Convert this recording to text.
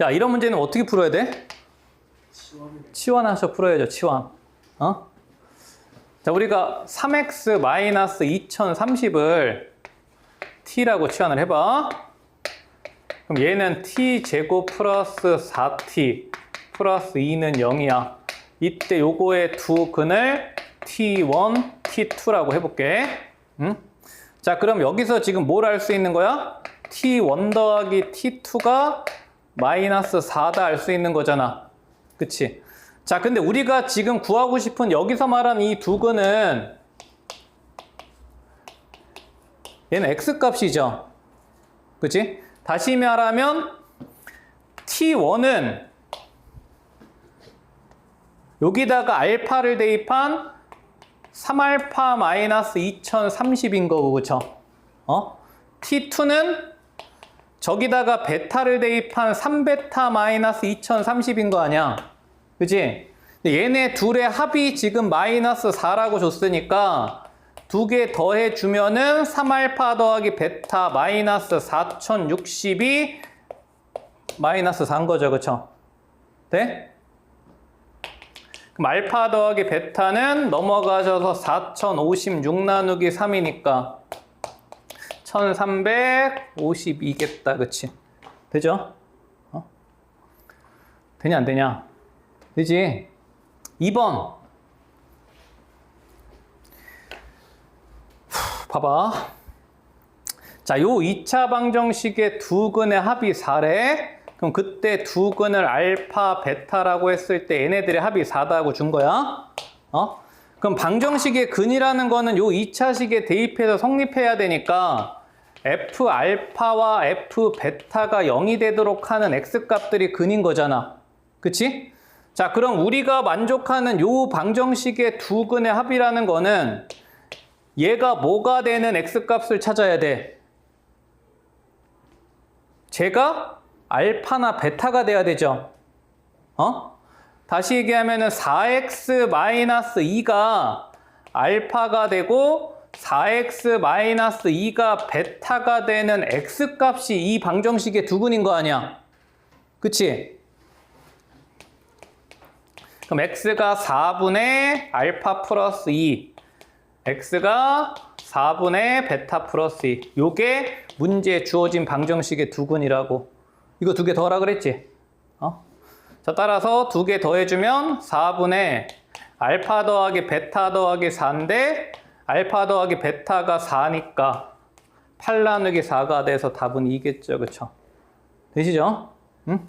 야, 이런 문제는 어떻게 풀어야 돼? 치환하셔 풀어야죠, 치환. 어? 자, 우리가 3x 2030을 t라고 치환을 해봐. 그럼 얘는 t 제곱 플러스 4t 플러스 2는 0이야. 이때 요거의 두 근을 t1, t2라고 해볼게. 응? 자, 그럼 여기서 지금 뭘 알 수 있는 거야? t1 더하기 t2가 마이너스 4다 알 수 있는 거잖아. 그치? 자, 근데 우리가 지금 구하고 싶은 여기서 말한 이 두 근은 얘는 x 값이죠. 그치? 다시 말하면 t1은 여기다가 알파를 대입한 3알파 마이너스 2030인 거고, 그쵸? 어? t2는 저기다가 베타를 대입한 3베타 마이너스 2030인 거 아니야? 그지? 얘네 둘의 합이 지금 마이너스 4라고 줬으니까 두 개 더해 주면은 3알파 더하기 베타 마이너스 4060이 마이너스 4인 거죠. 그쵸? 네? 그럼 알파 더하기 베타는 넘어가셔서 4056 나누기 3이니까 1352겠다. 그치? 되죠? 어? 되냐 안 되냐? 되지? 2번. 봐봐. 자, 요 2차 방정식의 두 근의 합이 4래. 그럼 그때 두 근을 알파, 베타라고 했을 때 얘네들의 합이 4다고 준 거야. 어? 그럼 방정식의 근이라는 거는 요 2차식에 대입해서 성립해야 되니까 f 알파와 f 베타가 0이 되도록 하는 x 값들이 근인 거잖아. 그치? 자, 그럼 우리가 만족하는 요 방정식의 두 근의 합이라는 거는 얘가 뭐가 되는 x 값을 찾아야 돼. 제가 알파나 베타가 돼야 되죠. 어? 다시 얘기하면은 4x 2가 알파가 되고 4x 2가 베타가 되는 x 값이 이 방정식의 두 근인 거 아니야? 그치? 그럼 x가 4분의 알파 플러스 2 x가 4분의 베타 플러스 2 요게 문제에 주어진 방정식의 두 근이라고 이거 두 개 더하라 그랬지? 어? 자 따라서 두 개 더해주면 4분의 알파 더하기 베타 더하기 4인데 알파 더하기 베타가 4니까 8 나누기 4가 돼서 답은 2겠죠 그쵸? 되시죠? 응?